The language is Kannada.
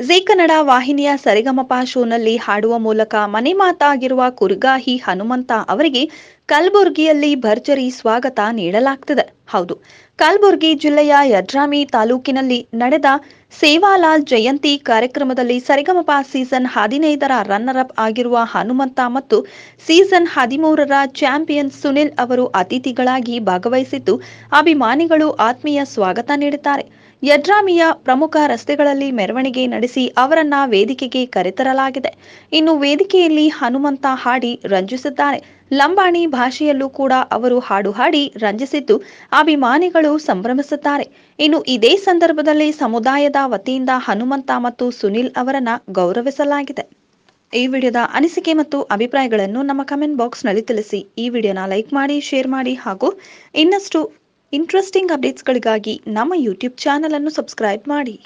ಜಿ ಕನ್ನಡ ವಾಹಿನಿಯ ಸರಿಗಮಪ ಶೋನಲ್ಲಿ ಹಾಡುವ ಮೂಲಕ ಮನೆ ಮಾತಾಗಿರುವ ಕುರ್ಗಾಹಿ ಹನುಮಂತ ಅವರಿಗೆ ಕಲಬುರಗಿಯಲ್ಲಿ ಭರ್ಜರಿ ಸ್ವಾಗತ ನೀಡಲಾಗ್ತದೆ. ಹೌದು, ಕಲಬುರಗಿ ಜಿಲ್ಲೆಯ ಯಡ್ರಾಮಿ ತಾಲೂಕಿನಲ್ಲಿ ನಡೆದ ಸೇವಾಲಾಲ್ ಜಯಂತಿ ಕಾರ್ಯಕ್ರಮದಲ್ಲಿ ಸರಿಗಮಪ ಸೀಸನ್ ಹದಿನೈದರ ರನ್ನರ್ ಅಪ್ ಆಗಿರುವ ಹನುಮಂತ ಮತ್ತು ಸೀಸನ್ ಹದಿಮೂರರ ಚಾಂಪಿಯನ್ ಸುನಿಲ್ ಅವರು ಅತಿಥಿಗಳಾಗಿ ಭಾಗವಹಿಸಿದ್ದು, ಅಭಿಮಾನಿಗಳು ಆತ್ಮೀಯ ಸ್ವಾಗತ ನೀಡಿದ್ದಾರೆ ಯಡ್ರಾಮಿಯ ಪ್ರಮುಖ ರಸ್ತೆಗಳಲ್ಲಿ ಮೆರವಣಿಗೆ ನಡೆಸಿ ಅವರನ್ನ ವೇದಿಕೆಗೆ ಕರೆತರಲಾಗಿದೆ. ಇನ್ನು ವೇದಿಕೆಯಲ್ಲಿ ಹನುಮಂತ ಹಾಡಿ ರಂಜಿಸಿದ್ದಾರೆ. ಲಂಬಾಣಿ ಭಾಷೆಯಲ್ಲೂ ಕೂಡ ಅವರು ಹಾಡು ಹಾಡಿ ರಂಜಿಸಿದ್ದು ಅಭಿಮಾನಿಗಳು ಸಂಭ್ರಮಿಸುತ್ತಾರೆ. ಇನ್ನು ಇದೇ ಸಂದರ್ಭದಲ್ಲಿ ಸಮುದಾಯದ ವತಿಯಿಂದ ಹನುಮಂತ ಮತ್ತು ಸುನಿಲ್ ಅವರನ್ನ ಗೌರವಿಸಲಾಗಿದೆ. ಈ ವಿಡಿಯೋದ ಅನಿಸಿಕೆ ಮತ್ತು ಅಭಿಪ್ರಾಯಗಳನ್ನು ನಮ್ಮ ಕಮೆಂಟ್ ಬಾಕ್ಸ್ನಲ್ಲಿ ತಿಳಿಸಿ. ಈ ವಿಡಿಯೋನ ಲೈಕ್ ಮಾಡಿ, ಶೇರ್ ಮಾಡಿ ಹಾಗೂ ಇನ್ನಷ್ಟು ಇಂಟ್ರೆಸ್ಟಿಂಗ್ ಅಪ್ಡೇಟ್ಸ್ಗಳಿಗಾಗಿ ನಮ್ಮ ಯೂಟ್ಯೂಬ್ ಚಾನಲ್ ಅನ್ನು ಸಬ್ಸ್ಕ್ರೈಬ್ ಮಾಡಿ.